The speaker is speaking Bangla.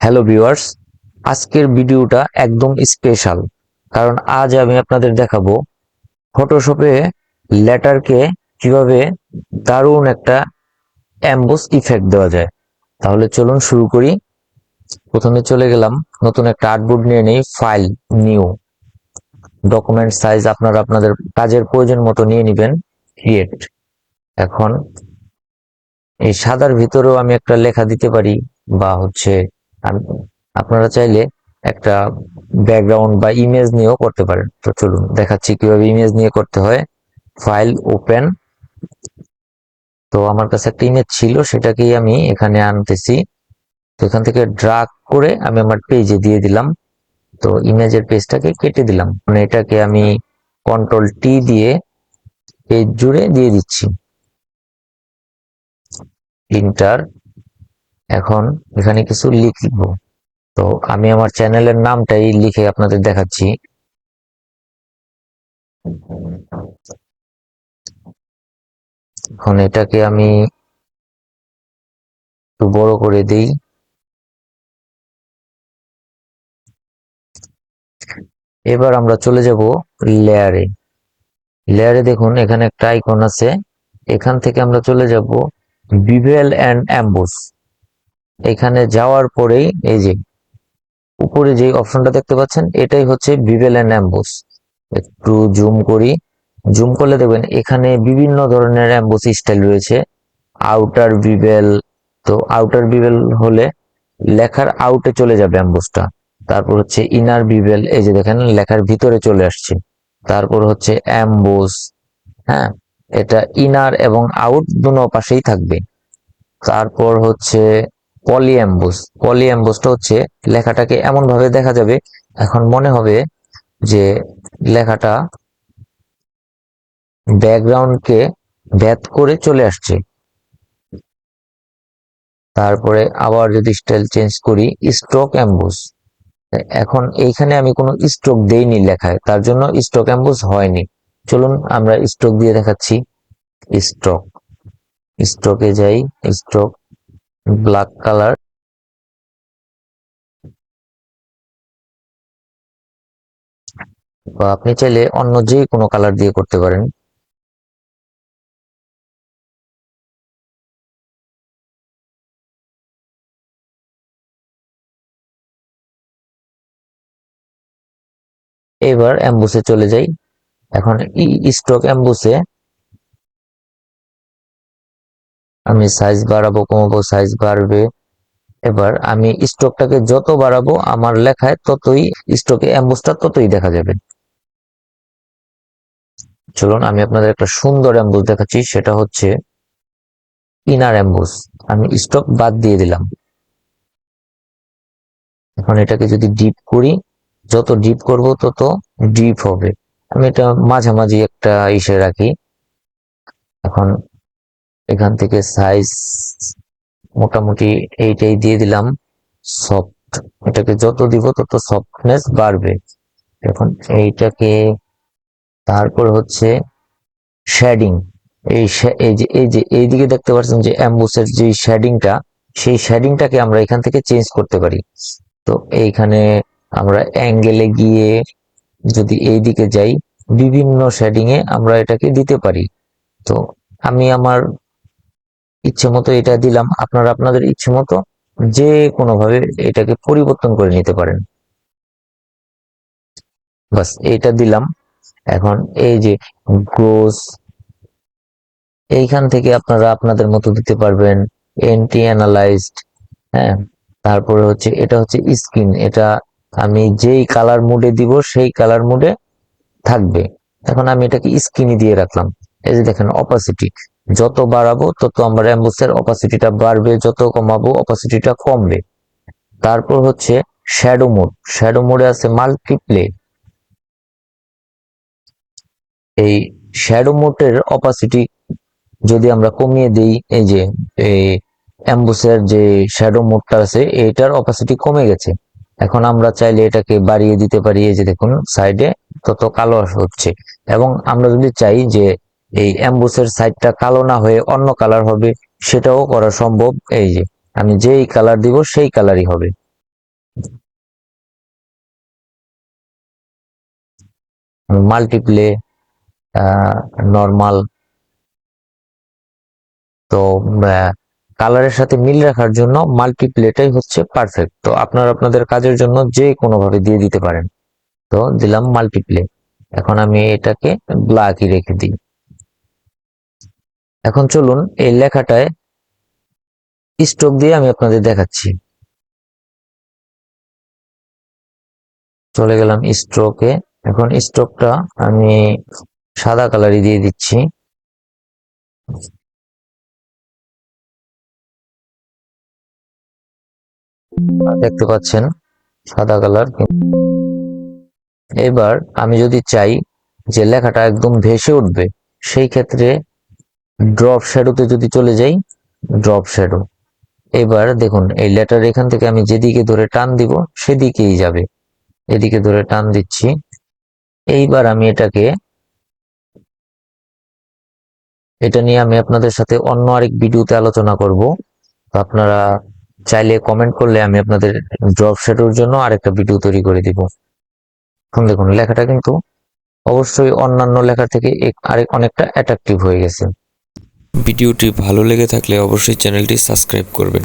হ্যালো ভিউয়ার্স, আজকের ভিডিওটা একদম স্পেশাল কারণ আজ আমি আপনাদের দেখাবো ফটোশপে লেটারকে কীভাবে দারুণ একটা অ্যাম্বোস ইফেক্ট দেওয়া যায়। তাহলে চলুন শুরু করি। প্রথমে চলে গেলাম, নতুন একটা আর্টবোর্ড নিয়ে নেই ফাইল নিউ ডকুমেন্ট সাইজ আপনারা আপনাদের কাজের প্রয়োজন মতো নিয়ে নেবেন ক্রিয়েট এখন এই সাদার ভিতরেও আমি একটা লেখা দিতে পারি, বা হচ্ছে আপনারা চাইলে একটা ব্যাকগ্রাউন্ড বা ইমেজ নিয়েও করতে পারেন। তো চলুন দেখাচ্ছি কীভাবে ইমেজ নিয়ে করতে হয়। ফাইল ওপেন তো আমার কাছে একটা ইমেজ ছিল, সেটাকেই আমি এখানে আনতেছি। তো এখান থেকে ড্রাগ করে আমি আমার পেজে দিয়ে দিলাম। তো ইমেজের পেজটাকে কেটে দিলাম। মানে এটাকে আমি কন্ট্রোল টি দিয়ে পেজ জুড়ে দিয়ে দিচ্ছি। প্রিন্টার এখন এখানে কিছু লিখব। তো আমি আমার চ্যানেলের নামটাই লিখে আপনাদের দেখাচ্ছি। এখন এটাকে আমি একটু বড় করে দেই। এবার আমরা চলে যাব লেয়ারে। লেয়ারে দেখুন, এখানে একটা আইকন আছে। এখান থেকে আমরা চলে যাব বিভেল অ্যান্ড অ্যাম্বুস এখানে যাওয়ার পরেই এই যে উপরে যে অপশনটা দেখতে পাচ্ছেন, এটাই হচ্ছে বিবেল অ্যান্ড অ্যাম্বুস একটু জুম করি। জুম করলে দেখবেন এখানে বিভিন্ন ধরনের অ্যাম্বুস স্টাইল রয়েছে। আউটার বিবেল, তো আউটার বিবেল হলে লেখার আউটে চলে যাবে অ্যাম্বুসটা। তারপর হচ্ছে ইনার বিবেল, এই যে দেখেন লেখার ভিতরে চলে আসছে। তারপর হচ্ছে অ্যাম্বুস হ্যাঁ? এটা ইনার এবং আউট দুনো পাশেই থাকবে। তারপর হচ্ছে পলিঅ্যাম্বুস পলিঅ্যাম্বুসটা হচ্ছে লেখাটাকে এমন ভাবে দেখা যাবে, এখন মনে হবে যে লেখাটা ব্যাকগ্রাউন্ডকে ব্যাত করে চলে আসছে। তারপরে আবার যদি স্টাইল চেঞ্জ করি স্ট্রোক অ্যাম্বুস এখন এইখানে আমি কোনো স্ট্রোক দেইনি লেখায়, তার জন্য স্ট্রোক অ্যাম্বুস হয়নি। চলুন আমরা স্ট্রোক দিয়ে দেখাচ্ছি। স্ট্রোক স্ট্রোকে যাই স্ট্রোক ব্ল্যাক কালার। বা আপনি চাইলে অন্য যে কোনো কালার দিয়ে করতে পারেন। এবার অ্যাম্বুসে চলে যাই। এখন স্ট্রোক অ্যাম্বুসে আমি সাইজ বাড়াবো, কমাবো সাইজ বাড়বে। এবার আমি স্ট্রোকটাকে যত বাড়াবো, আমার লেখায় ততই স্ট্রোকে অ্যাম্বুসটা ততই দেখা যাবে। চলুন, আমি আপনাদের একটা সুন্দর অ্যাম্বুস দেখাচ্ছি, সেটা হচ্ছে ইনার অ্যাম্বুস আমি স্ট্রোক বাদ দিয়ে দিলাম। এখন এটাকে যদি ডিপ করি, যত ডিপ করব, তত ডিপ হবে। আমি এটা মাঝামাঝি একটা ইসে রাখি। এখন এখান থেকে সাইজ মোটামুটি এইটাই দিয়ে দিলাম। সফট এটাকে যত দিব তত সফটনেস বাড়বে। এখন এইটাকে তারপর হচ্ছে শেডিং এই এই যে এই যে এইদিকে দেখতে পাচ্ছেন যে অ্যাম্বুসের যে শেডিংটা সেই শেডিংটাকে আমরা এখান থেকে চেঞ্জ করতে পারি। তো এইখানে আমরা অ্যাঙ্গেলে গিয়ে যদি এই দিকে যাই, বিভিন্ন শেডিংয়ে আমরা এটাকে দিতে পারি। তো আমি আমার ইচ্ছে মতো এটা দিলাম। আপনারা আপনাদের ইচ্ছে মতো যে কোনো ভাবে এটাকে পরিবর্তন করে নিতে পারেন। বাস এইটা দিলাম। এখন এই যে গ্রোস, এইখান থেকে আপনারা আপনাদের মতো দিতে পারবেন। এন্টি অ্যানালাইজড হ্যাঁ? তারপরে হচ্ছে, এটা হচ্ছে স্কিন। এটা আমি যেই কালার মুডে দিব, সেই কালার মুডে থাকবে। এখন আমি এটাকে স্কিনই দিয়ে রাখলাম। এই যে দেখেন অপাসিটি যত বাড়াবো, তত আমার অ্যাম্বুসের অপাসিটিটা বাড়বে, যত কমাবো অপাসিটিটা কমবে। তারপর হচ্ছে শ্যাডো মোড শ্যাডো মোডে আছে মাল্টিপ্লে এই শ্যাডো মোডের অপাসিটি যদি আমরা কমিয়ে দিই, এই যে, এই অ্যাম্বুসের যে শ্যাডো মোডটা আছে, এটার অপাসিটি কমে গেছে। এখন আমরা চাইলে এটাকে বাড়িয়ে দিতে পারি, এই যে দেখুন সাইডে তত কালো হচ্ছে। এবং আমরা যদি চাই যে এই অ্যাম্বুসের সাইডটা কালো না হয়ে অন্য কালার হবে, সেটাও করা সম্ভব। এই যে, আমি যেই কালার দিব, সেই কালারই হবে। মাল্টিপ্লে নর্মাল তো কালারের সাথে মিল রাখার জন্য মাল্টিপ্লেটাই হচ্ছে পারফেক্ট তো, আপনারা আপনাদের কাজের জন্য যে কোনোভাবে দিয়ে দিতে পারেন। তো, দিলাম মাল্টিপ্লে এখন আমি এটাকে ব্ল্যাকই রেখে দিই। এখন চলুন এই লেখাটায় স্ট্রোক দিয়ে আমি আপনাদের দেখাচ্ছি। চলে গেলাম স্ট্রোকে এখন স্ট্রোকটা আমি সাদা কালারই দিয়ে দিচ্ছি। দেখতে পাচ্ছেন, সাদা কালার এবার আমি যদি চাই যে লেখাটা একদম ভেসে উঠবে, সেই ক্ষেত্রে ড্রপ শ্যাডোতে যদি চলে যাই ড্রপ শ্যাডো এবার দেখুন, এই লেটার এখান থেকে আমি যেদিকে ধরে টান দিব, সেদিকেই যাবে। এদিকে ধরে টান দিচ্ছি। এইবার আমি এটাকে, এটা নিয়ে আমি আপনাদের সাথে অন্য আরেক ভিডিওতে আলোচনা করব। আপনারা চাইলে কমেন্ট করলে আমি আপনাদের ড্রপ শ্যাডোর জন্য আরেকটা ভিডিও তৈরি করে দিব। এখন দেখুন, লেখাটা কিন্তু অবশ্যই অন্যান্য লেখা থেকে আরেক অনেকটা অ্যাট্রাকটিভ হয়ে গেছে। ভিডিওটি ভালো লেগে থাকলে অবশ্যই চ্যানেলটি সাবস্ক্রাইব করবেন।